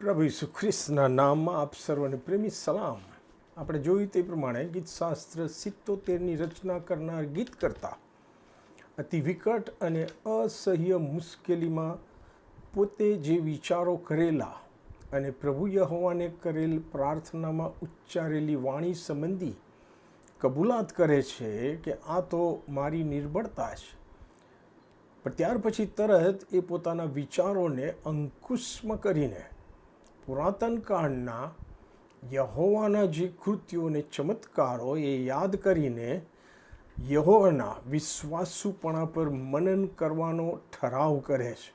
પ્રભુ ઈસુ ખ્રિસ્તના નામમાં આપ સર્વને પ્રેમી સલામ. આપણે જોયું તે પ્રમાણે ગીતશાસ્ત્ર સિત્તોતેરની રચના કરનાર ગીત કરતા અતિ વિકટ અને અસહ્ય મુશ્કેલીમાં પોતે જે વિચારો કરેલા અને પ્રભુ યહોવાને કરેલ પ્રાર્થનામાં ઉચ્ચારેલી વાણી સંબંધી કબૂલાત કરે છે કે આ તો મારી નિર્બળતા છે. પણ ત્યાર પછી તરત એ પોતાના વિચારોને અંકુશમાં કરીને પુરાતન કાળના યહોવાના જે કૃત્યો અને ચમત્કારો એ યાદ કરીને યહોવાના વિશ્વાસુપણા પર મનન કરવાનો ઠરાવ કરે છે.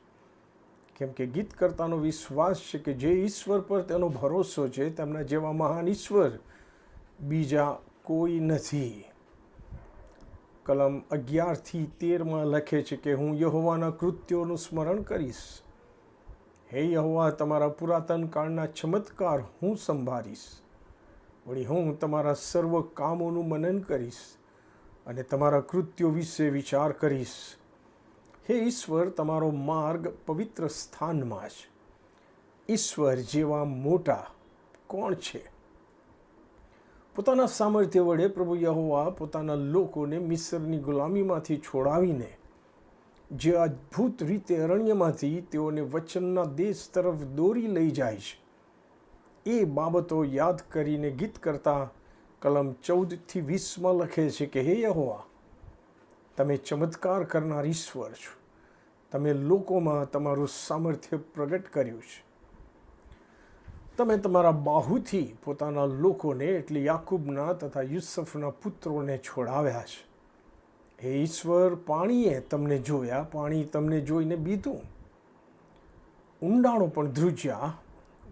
કેમ કે ગીતકર્તાનો વિશ્વાસ છે કે જે ઈશ્વર પર તેનો ભરોસો છે, તેમના જેવા મહાન ઈશ્વર બીજા કોઈ નથી. કલમ અગિયારથી તેરમાં લખે છે કે હું યહોવાના કૃત્યોનું સ્મરણ કરીશ. હે યહોવા, તમારા પુરાતન કાળના ચમત્કાર હું સંભાળીશ. વળી હું તમારા સર્વ કામોનું મનન કરીશ અને તમારા કૃત્યો વિશે વિચાર કરીશ. હે ઈશ્વર, તમારો માર્ગ પવિત્ર સ્થાનમાં છે ઈશ્વર જેવા મોટા કોણ છે? પોતાના સામર્થ્ય વડે પ્રભુ યહોવા પોતાના લોકોને મિસરની ગુલામીમાંથી છોડાવીને જે અદ્ભુત રીતે અરણ્યમાંથી તેઓને વચનના દેશ તરફ દોરી લઈ જાય છે. એ બાબતો યાદ કરીને ગીત કરતા કલમ ચૌદથી વીસમાં લખે છે કે, હે યહોવા, તમે ચમત્કાર કરનાર ઈશ્વર છો. તમે લોકોમાં તમારું સામર્થ્ય પ્રગટ કર્યું છે. તમે તમારા બાહુથી પોતાના લોકોને, એટલે યાકુબના તથા યુસફના પુત્રોને છોડાવ્યા છે. હે ઈશ્વર, પાણીએ તમને જોયા, પાણી તમને જોઈને બીધું. ઊંડાણો પણ ધ્રુજ્યા,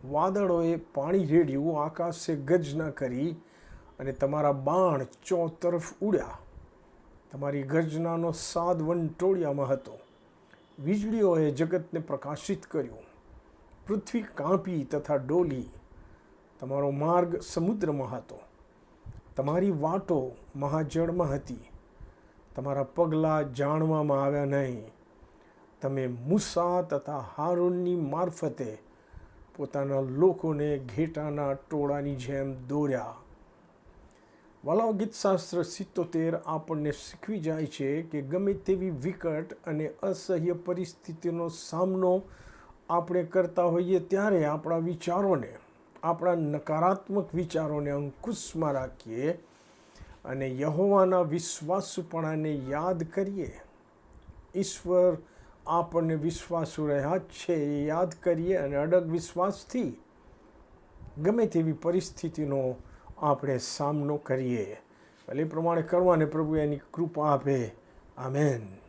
વાદળોએ પાણી રેડ્યું, આકાશે ગર્જના કરી અને તમારા બાણ ચો તરફ ઉડ્યા. તમારી ગર્જનાનો સાદ વંટોળિયામાં હતો. વીજળીઓએ જગતને પ્રકાશિત કર્યું. પૃથ્વી કાંપી તથા ડોલી. તમારો માર્ગ સમુદ્રમાં હતો. તમારી વાટો મહાજળમાં હતી. તમારા પગલાં જાણવામાં આવ્યા નહીં. તમે મૂસા તથા હારૂનની મારફતે પોતાના લોકોને ઘેટાના ટોળાની જેમ દોર્યા. વાલાવ ગીતશાસ્ત્ર સિત્તોતેર આપણને શીખવી જાય છે કે ગમે તેવી વિકટ અને અસહ્ય પરિસ્થિતિનો સામનો આપણે કરતા હોઈએ ત્યારે આપણા વિચારોને, આપણા નકારાત્મક વિચારોને અંકુશમાં રાખીએ અને યહોવાના વિશ્વાસુપણાને યાદ કરીએ. ઈશ્વર આપણને વિશ્વાસુ રહ્યા છે એ યાદ કરીએ અને અડગ વિશ્વાસથી ગમે તેવી પરિસ્થિતિનો આપણે સામનો કરીએ. ભલે પ્રમાણે કરવાને પ્રભુ એની કૃપા આપે. આમેન.